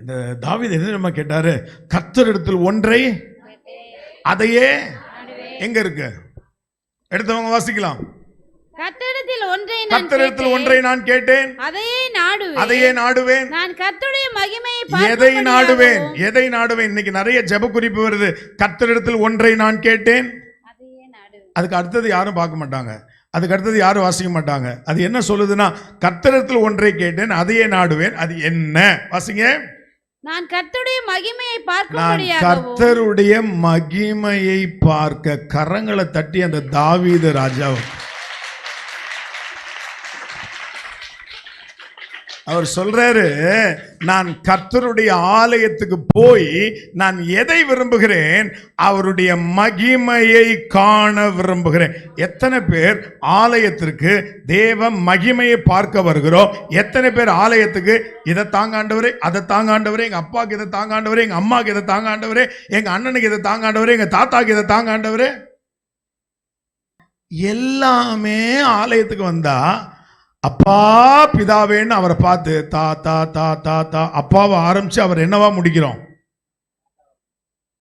இந்த தாவீது என்ன நம்ம கேட்டாரு? கர்த்தரிடத்தில் ஒன்றை அதையே எங்க இருக்கு? எடுத்தவங்க வாசிக்கலாம். கர்த்தரிடத்தில் ஒன்றை நான் கர்த்தரிடத்தில் கேட்டேன். ஒன்றை நான் கேட்டேன். அதையே நாடுவேன். அதையே நாடுவேன். நான் கர்த்தருடைய மகிமையை எதை நாடுவேன்? எதை நாடுவேன்? இன்னைக்கு நிறைய ஜெப குறிப்பு வருது கர்த்தரிடத்தில் ஒன்றை நான் கேட்டேன். அதுக்கு அடுத்தது யாரும் பார்க்க மாட்டாங்க. அதுக்கு அடுத்தது யாரும் வாசிக்க மாட்டாங்க. அது என்ன சொல்லுதுன்னா கர்த்தரிடத்தில் ஒன்றை கேட்டேன் அதையே நாடுவேன். அது என்ன? வாசிங்க. நான் கர்த்தருடைய மகிமையை பார்க்கும்படியாகவும் கர்த்தருடைய மகிமையை பார்க்க கரங்களை தட்டி அந்த தாவீது ராஜாவும் அவர் சொல்றாரு நான் கர்த்தருடைய ஆலயத்துக்கு போய் நான் எதை விரும்புகிறேன்? அவருடைய மகிமையை காண விரும்புகிறேன். எத்தனை பேர் ஆலயத்திற்கு தேவ மகிமையை பார்க்க வருகிறோம் எத்தனை பேர் ஆலயத்துக்கு இதை தாங்காண்டவரே அதை தாங்காண்டவரே எங்க அப்பாவுக்கு இதை தாங்காண்டவரே எங்க அம்மாவுக்கு இதை தாங்காண்டவரே எங்க அண்ணனுக்கு இதை தாங்காண்டவரே எங்க தாத்தாக்கு இதை தாங்காண்டவரே எல்லாமே ஆலயத்துக்கு வந்தா அப்பா பிதாவேன்னு அவரை பார்த்து தா தா தா தா தா அப்பாவை ஆரம்பிச்சு அவர் என்னவா முடிக்கிறோம்?